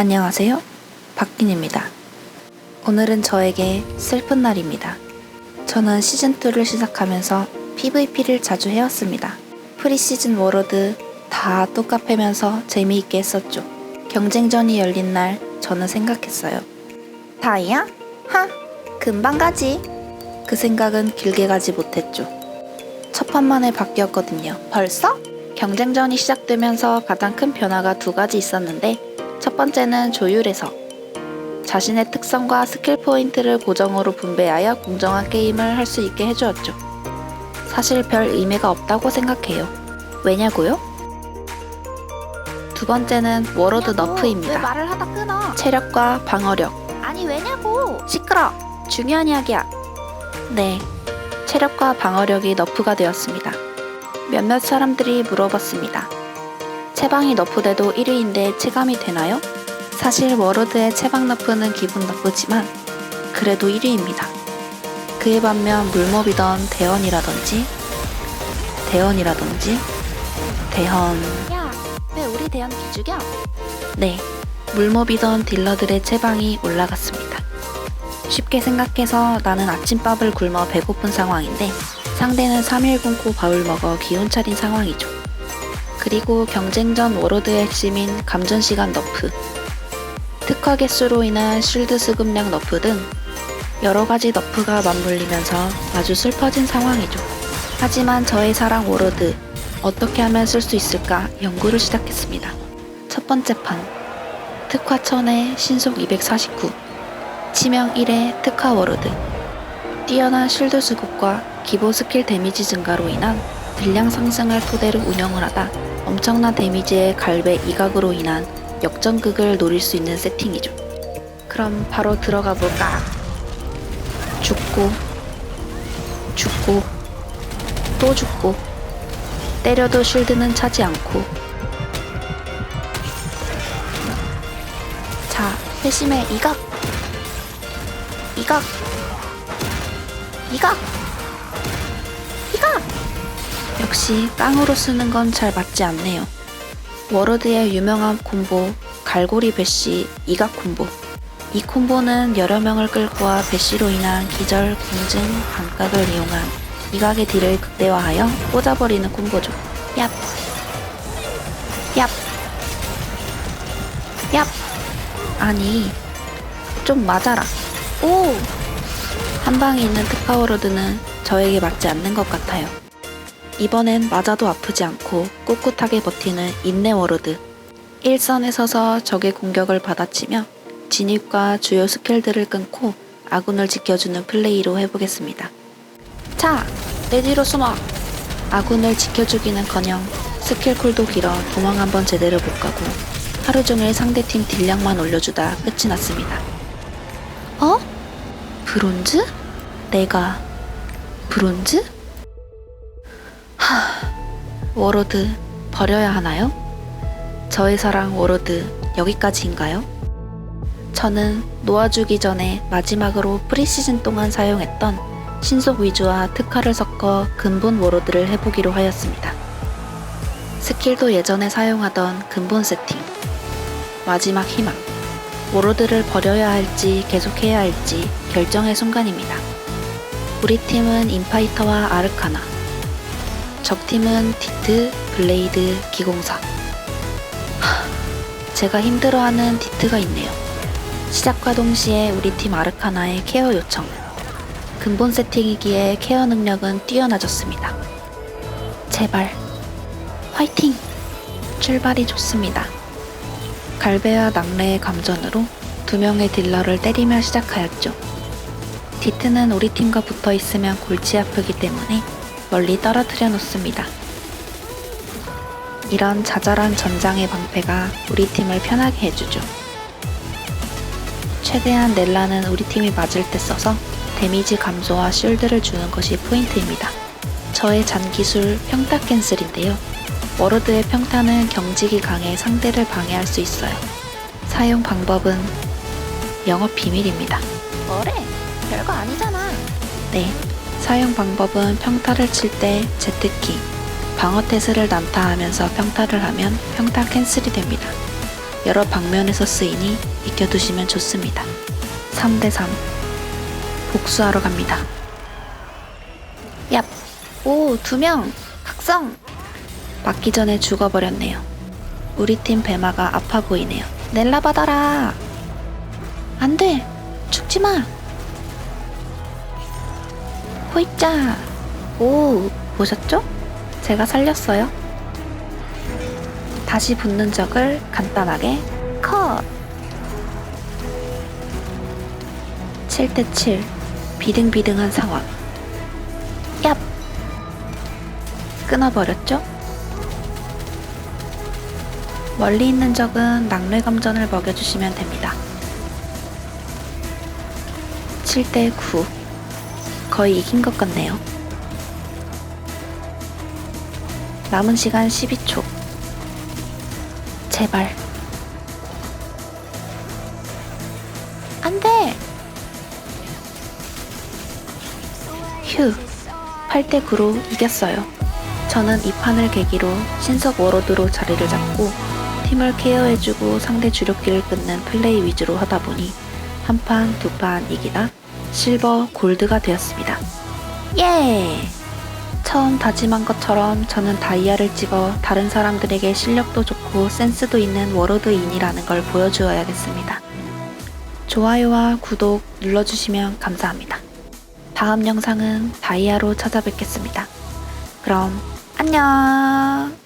안녕하세요. 박빈입니다. 오늘은 저에게 슬픈 날입니다. 저는 시즌2를 시작하면서 PVP를 자주 해왔습니다. 프리시즌 워로드 다 똑같으면서 재미있게 했었죠. 경쟁전이 열린 날 저는 생각했어요. 다이야? 하! 금방 가지. 그 생각은 길게 가지 못했죠. 첫 판만에 바뀌었거든요. 벌써? 경쟁전이 시작되면서 가장 큰 변화가 두 가지 있었는데 첫 번째는 조율에서 자신의 특성과 스킬 포인트를 고정으로 분배하여 공정한 게임을 할 수 있게 해주었죠. 사실 별 의미가 없다고 생각해요. 왜냐고요? 두 번째는 워로드 왜 너프입니다. 체력과 방어력, 아니 왜냐고? 시끄러! 중요한 이야기야. 네, 체력과 방어력이 너프가 되었습니다. 몇몇 사람들이 물어봤습니다. 체방이 너프돼도 1위인데 체감이 되나요? 사실 워로드의 체방 너프는 기분 나쁘지만 그래도 1위입니다. 그에 반면 물몹이던 대원이라든지 대원이라든지 대헌 야, 왜 우리 대현 기죽여? 네, 물몹이던 딜러들의 체방이 올라갔습니다. 쉽게 생각해서 나는 아침밥을 굶어 배고픈 상황인데 상대는 3일 굶고 밥을 먹어 기운 차린 상황이죠. 그리고 경쟁전 워로드의 핵심인 감전 시간 너프, 특화 개수로 인한 쉴드 수급량 너프 등 여러 가지 너프가 맞물리면서 아주 슬퍼진 상황이죠. 하지만 저의 사랑 워로드 어떻게 하면 쓸 수 있을까 연구를 시작했습니다. 첫 번째 판 특화 1000에 신속 249 치명 1의 특화 워로드 뛰어난 쉴드 수급과 기본 스킬 데미지 증가로 인한 딜량 상승을 토대로 운영을 하다 엄청난 데미지의 갈배 이각으로 인한 역전극을 노릴 수 있는 세팅이죠. 그럼 바로 들어가 볼까? 죽고 죽고 또 죽고 때려도 쉴드는 차지 않고 자, 회심의! 이각! 이각! 이각! 역시 깡으로 쓰는 건 잘 맞지 않네요. 워로드의 유명한 콤보 갈고리 배시 이각 콤보 이 콤보는 여러 명을 끌고 와 배시로 인한 기절, 공증, 반각을 이용한 이각의 딜을 극대화하여 꽂아버리는 콤보죠. 얍! 얍! 얍! 아니, 좀 맞아라. 오! 한 방에 있는 특파워로드는 저에게 맞지 않는 것 같아요. 이번엔 맞아도 아프지 않고 꿋꿋하게 버티는 인내 워로드. 일선에 서서 적의 공격을 받아치며 진입과 주요 스킬들을 끊고 아군을 지켜주는 플레이로 해보겠습니다. 자, 내 뒤로 숨어! 아군을 지켜주기는커녕 스킬 쿨도 길어 도망 한번 제대로 못 가고 하루 종일 상대팀 딜량만 올려주다 끝이 났습니다. 어? 브론즈? 내가 브론즈? 하... 워로드 버려야 하나요? 저의 사랑 워로드 여기까지인가요? 저는 놓아주기 전에 마지막으로 프리시즌 동안 사용했던 신속 위주와 특화를 섞어 근본 워로드를 해보기로 하였습니다. 스킬도 예전에 사용하던 근본 세팅. 마지막 희망. 워로드를 버려야 할지 계속해야 할지 결정의 순간입니다. 우리 팀은 인파이터와 아르카나. 적 팀은 디트, 블레이드, 기공사. 하, 제가 힘들어하는 디트가 있네요. 시작과 동시에 우리 팀 아르카나의 케어 요청. 근본 세팅이기에 케어 능력은 뛰어나졌습니다. 제발, 화이팅! 출발이 좋습니다. 갈배와 낙뢰의 감전으로 두 명의 딜러를 때리며 시작하였죠. 디트는 우리 팀과 붙어 있으면 골치 아프기 때문에 멀리 떨어뜨려 놓습니다. 이런 자잘한 전장의 방패가 우리 팀을 편하게 해주죠. 최대한 넬라는 우리 팀이 맞을 때 써서 데미지 감소와 쉴드를 주는 것이 포인트입니다. 저의 잔기술 평타 캔슬인데요. 워로드의 평타는 경직이 강해 상대를 방해할 수 있어요. 사용 방법은 영업 비밀입니다. 뭐래? 별거 아니잖아. 네, 사용 방법은 평타를 칠 때 Z키, 방어 태세를 난타하면서 평타를 하면 평타 캔슬이 됩니다. 여러 방면에서 쓰이니 익혀두시면 좋습니다. 3대3 복수하러 갑니다. 얍! 오, 두 명! 각성! 맞기 전에 죽어버렸네요. 우리 팀 배마가 아파 보이네요. 넬라 받아라! 안 돼! 죽지 마! 호이짜! 오, 보셨죠? 제가 살렸어요. 다시 붙는 적을 간단하게 컷! 7대7 비등비등한 상황. 얍! 끊어버렸죠? 멀리 있는 적은 낙뢰감전을 먹여주시면 됩니다. 7대9 거의 이긴 것 같네요. 남은 시간 12초. 제발. 안 돼! 휴. 8대 9로 이겼어요. 저는 이 판을 계기로 신석 워로드로 자리를 잡고 팀을 케어해주고 상대 주력기를 끊는 플레이 위주로 하다 보니 한 판, 두 판 이기다 실버 골드가 되었습니다. 예! 처음 다짐한 것처럼 저는 다이아를 찍어 다른 사람들에게 실력도 좋고 센스도 있는 워로드인이라는 걸 보여주어야겠습니다. 좋아요와 구독 눌러주시면 감사합니다. 다음 영상은 다이아로 찾아뵙겠습니다. 그럼 안녕!